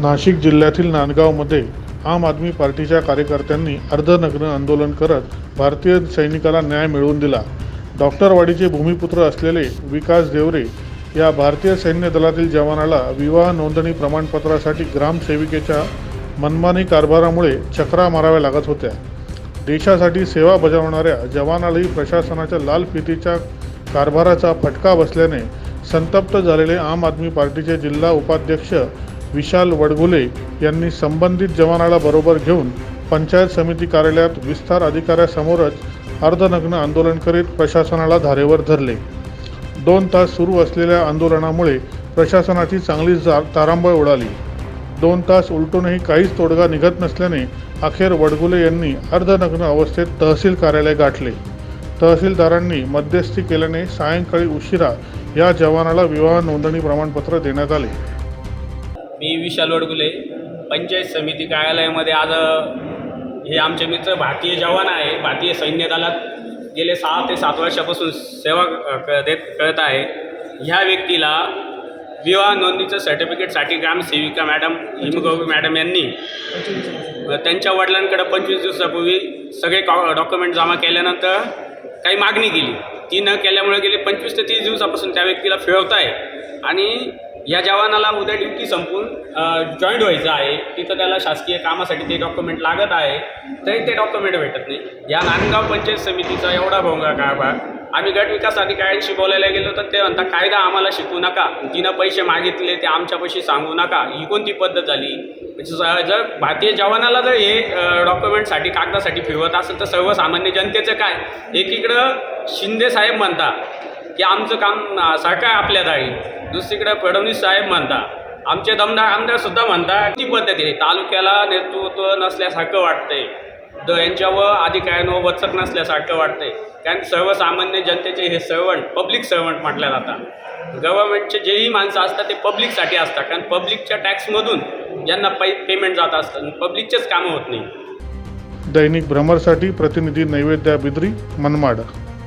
नाशिक जिल्ह्यातील नांदगावमध्ये आम आदमी पार्टीच्या कार्यकर्त्यांनी अर्धनग्न आंदोलन करत भारतीय सैनिकाला न्याय मिळवून दिला. डॉक्टरवाडीचे भूमिपुत्र असलेले विकास देवरे या भारतीय सैन्य दलातील जवानाला विवाह नोंदणी प्रमाणपत्रासाठी ग्रामसेविकेच्या मनमानी कारभारामुळे चक्रा माराव्या लागत होत्या. देशासाठी सेवा बजावणाऱ्या जवानालाही प्रशासनाच्या लाल फितीच्या कारभाराचा फटका बसल्याने संतप्त झालेले आम आदमी पार्टीचे जिल्हा उपाध्यक्ष विशाल वडगुले यांनी संबंधित जवानाला बरोबर घेऊन पंचायत समिती कार्यालयात विस्तार अधिकाऱ्यासमोरच अर्धनग्न आंदोलन करीत प्रशासनाला धारेवर धरले. दोन तास सुरू असलेल्या आंदोलनामुळे प्रशासनाची चांगली जा तारांबळ उडाली. दोन तास उलटूनही काहीच तोडगा निघत नसल्याने अखेर वडगुले यांनी अर्धनग्न अवस्थेत तहसील कार्यालय गाठले. तहसीलदारांनी मध्यस्थी केल्याने सायंकाळी उशिरा या जवानाला विवाह नोंदणी प्रमाणपत्र देण्यात आले. मी विशाल वडगुले पंचायत समिती कार्यालयामध्ये आज हे आमचे मित्र भारतीय जवान आहे भारतीय सैन्य दलात गेले सहा ते सात वर्षापासून सेवा क- देत करत आहे. ह्या व्यक्तीला विवाह नोंदणीचं सर्टिफिकेटसाठी ग्रामसेविका मॅडम हिमगौरी मॅडम यांनी त्यांच्या वडिलांकडे पंचवीस दिवसापूर्वी सगळे डॉक्युमेंट जमा केल्यानंतर काही मागणी केली. ती न केल्यामुळे गेले पंचवीस ते तीस दिवसापासून त्या व्यक्तीला फिरवत आहे आणि या जवानाला उद्या ड्युटी संपून जॉईंट व्हायचं आहे. तिथं त्याला शासकीय कामासाठी ते डॉक्युमेंट लागत आहे. तरी ते डॉक्युमेंट भेटत नाही. या नांदगाव पंचायत समितीचा एवढा भोंगा कारभार आम्ही गट विकास अधिकाऱ्यांशी बोलायला गेलो तर ते म्हणतात कायदा आम्हाला शिकू नका. जिनं पैसे मागितले ते आमच्यापाशी सांगू नका. ही कोणती पद्धत झाली? म्हणजे जर भारतीय जवानाला जर हे डॉक्युमेंटसाठी कागदासाठी फिरवत असेल तर सर्वसामान्य जनतेचं काय? एकीकडं शिंदे साहेब म्हणता की आमचं काम सरकार आपल्या आहे. दुसरीकडे फडणवीस साहेब म्हणता आमचे दमदार आमदारसुद्धा म्हणता ती पद्धतीने तालुक्याला नेतृत्व नसल्यासारखं वाटतंय. द यांच्यावर अधिकाऱ्यांवर वचक नसल्यासारखं वाटतंय. कारण सर्वसामान्य जनतेचे हे सर्वंट पब्लिक सर्वंट म्हटल्या जातात. गव्हर्नमेंटचे जेही माणसं असतात ते पब्लिकसाठी असतात. कारण पब्लिकच्या टॅक्समधून ज्यांना पै पेमेंट जात असतं. पब्लिकचेच कामं होत नाही. दैनिक भ्रमरसाठी प्रतिनिधी नैवेद्या बिद्री मनमाड.